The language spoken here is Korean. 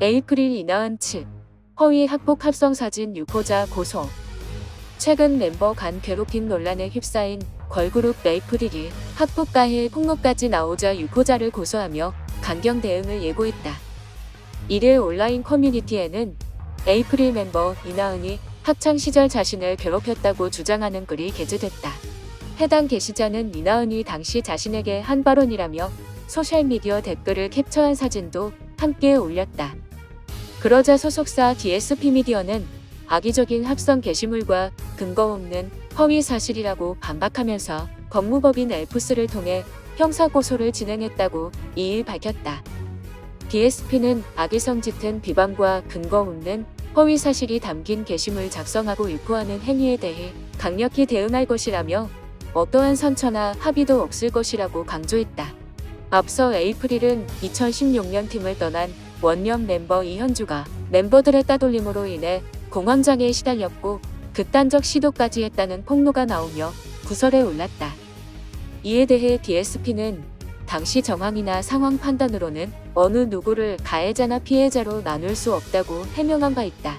에이프릴 이나은 측 허위 학폭 합성 사진 유포자 고소 최근 멤버 간 괴롭힘 논란에 휩싸인 걸그룹 에이프릴이 학폭 가해 폭로까지 나오자 유포자를 고소하며 강경 대응을 예고했다. 이를 온라인 커뮤니티에는 에이프릴 멤버 이나은이 학창 시절 자신을 괴롭혔다고 주장하는 글이 게재됐다. 해당 게시자는 이나은이 당시 자신에게 한 발언이라며 소셜미디어 댓글을 캡처한 사진도 함께 올렸다. 그러자 소속사 DSP 미디어는 악의적인 합성 게시물과 근거 없는 허위 사실이라고 반박하면서 법무법인 엘프스를 통해 형사고소를 진행했다고 이일 밝혔다. DSP는 악의성 짙은 비방과 근거 없는 허위 사실이 담긴 게시물 작성하고 유포하는 행위에 대해 강력히 대응할 것이라며 어떠한 선처나 합의도 없을 것이라고 강조했다. 앞서 에이프릴은 2016년 팀을 떠난 원년 멤버 이현주가 멤버들의 따돌림으로 인해 공황장애에 시달렸고 극단적 시도까지 했다는 폭로가 나오며 구설에 올랐다. 이에 대해 DSP는 당시 정황이나 상황 판단으로는 어느 누구를 가해자나 피해자로 나눌 수 없다고 해명한 바 있다.